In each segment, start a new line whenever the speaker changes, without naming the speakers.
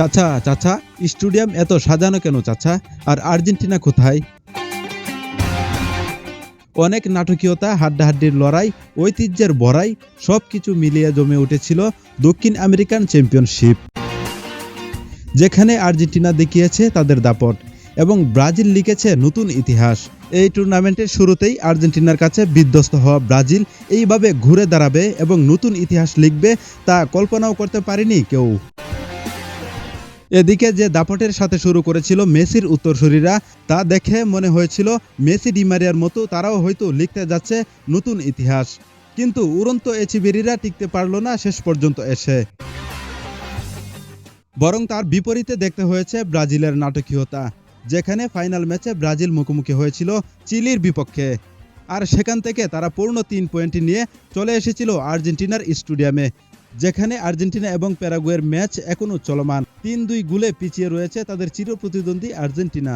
চাচা চাচা, স্টেডিয়াম এত সাজানো কেন চাচা? আর আর্জেন্টিনা কোথায়? অনেক নাটকীয়তা, হাড্ডাহাড্ডির লড়াই, ঐতিহ্যের বড়াই সব কিছু মিলিয়ে জমে উঠেছিল দক্ষিণ আমেরিকান চ্যাম্পিয়নশিপ, যেখানে আর্জেন্টিনা দেখিয়েছে তাদের দাপট এবং ব্রাজিল লিখেছে নতুন ইতিহাস। এই টুর্নামেন্টের শুরুতেই আর্জেন্টিনার কাছে বিধ্বস্ত হওয়া ব্রাজিল এইভাবে ঘুরে দাঁড়াবে এবং নতুন ইতিহাস লিখবে তা কল্পনাও করতে পারেনি কেউ। এদিকে যে দাপটের সাথে শুরু করেছিল মেসির উত্তরসূরিরা, তা দেখে মনে হয়েছিল মেসি ডিমারিয়ার মতো তারাও হয়তো লিখতে যাচ্ছে নতুন ইতিহাস। কিন্তু উড়ন্ত এচিবেরিরা টিকতে পারল না শেষ পর্যন্ত এসে। বরং তার বিপরীতে দেখতে হয়েছে ব্রাজিলের নাটকীয়তা, যেখানে ফাইনাল ম্যাচে ব্রাজিল মুখোমুখি হয়েছিল চিলির বিপক্ষে। আর সেখান থেকে তারা পূর্ণ তিন পয়েন্ট নিয়ে চলে এসেছিল আর্জেন্টিনার স্টেডিয়ামে। যেখানে আর্জেন্টিনা এবং প্যারাগুয়ের ম্যাচ এখনও চলমান। তিন দুই গুলে পিছিয়ে রয়েছে তাদের চিরপ্রতিদ্বন্দ্বী আর্জেন্টিনা।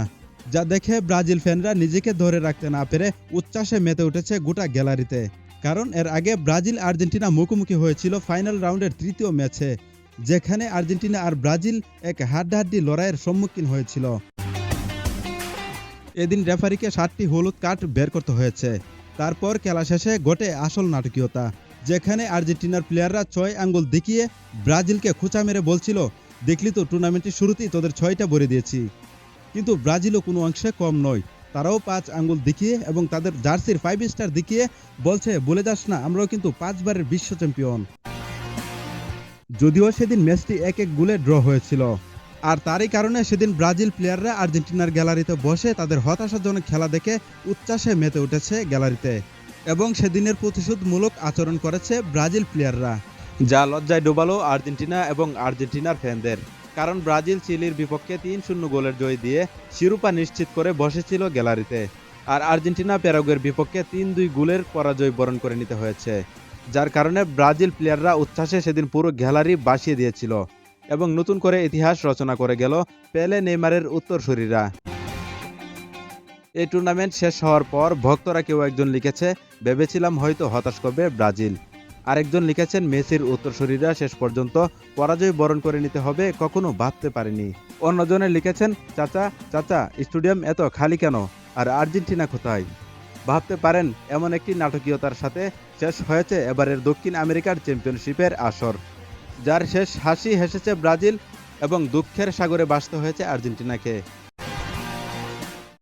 যা দেখে ব্রাজিল ফ্যানরা নিজেকে ধরে রাখতে না পেরে উচ্ছ্বাসে মেতে উঠেছে গোটা গ্যালারিতে। কারণ এর আগে ব্রাজিল আর্জেন্টিনা মুখোমুখি হয়েছিল ফাইনাল রাউন্ডের তৃতীয় ম্যাচে, যেখানে আর্জেন্টিনা আর ব্রাজিল এক হাড্ডাহাড্ডি লড়াইয়ের সম্মুখীন হয়েছিল। এদিন রেফারিকে সাতটি হলুদ কার্ড বের করতে হয়েছে। তারপর খেলা শেষে ঘটে আসল নাটকীয়তা। যেখানে আর্জেন্টিনার প্লেয়াররা ছয় আঙ্গুল দেখিয়ে ব্রাজিলকে খোঁচা মেরে বলছিল, দেখলি তো, টুর্নামেন্টের শুরুতেই তোদের ছয়টা ভরে দিয়েছি। কিন্তু ব্রাজিলও কোনো অংশে কম নয়। তারাও পাঁচ আঙ্গুল দেখিয়ে এবং তাদের জার্সির ফাইভ স্টার দেখিয়ে বলছে, বলে যাস না, আমরাও কিন্তু পাঁচবারের বিশ্ব চ্যাম্পিয়ন যদিও সেদিন ম্যাচটি এক এক গোলে ড্র হয়েছিল। আর তারই কারণে সেদিন ব্রাজিল প্লেয়াররা আর্জেন্টিনার গ্যালারিতে বসে তাদের হতাশাজনক খেলা দেখে উচ্ছ্বাসে মেতে উঠেছে গ্যালারিতে। এবং সেদিনের প্রতিশোধমূলক আচরণ করেছে ব্রাজিল প্লেয়াররা। যা লজ্জায় ডোবালো আর্জেন্টিনা এবং আর্জেন্টিনার ফ্যানদের। কারণ ব্রাজিল চিলির বিপক্ষে তিন শূন্য গোলের জয় দিয়ে শিরোপা নিশ্চিত করে বসেছিল গ্যালারিতে। আর আর্জেন্টিনা প্যারাগুয়ের বিপক্ষে তিন দুই গোলের পরাজয় বরণ করে নিতে হয়েছে। যার কারণে ব্রাজিল প্লেয়াররা উচ্ছ্বাসে সেদিন পুরো গ্যালারি বাসিয়ে দিয়েছিল। এবং নতুন করে ইতিহাস রচনা করে গেল পেলে নেইমারের উত্তরসূরিরা। এই টুর্নামেন্ট শেষ হওয়ার পর ভক্তরা কেউ একজন লিখেছে, ভেবেছিলাম হয়তো হতাশ করবে ব্রাজিল। আরেকজন লিখেছেন, মেসির উত্তরসূরিরা শেষ পর্যন্ত পরাজয় বরণ করে নিতে হবে, কখনো ভাবতে পারেনি। অন্যজনে লিখেছেন, চাচা চাচা, স্টেডিয়াম এত খালি কেন? আর আর্জেন্টিনা কোথায়? ভাবতে পারেন, এমন একটি নাটকীয়তার সাথে শেষ হয়েছে এবারের দক্ষিণ আমেরিকার চ্যাম্পিয়নশিপের আসর, যার শেষ হাসি হেসেছে ব্রাজিল এবং দুঃখের সাগরে বাসতে হয়েছে আর্জেন্টিনাকে।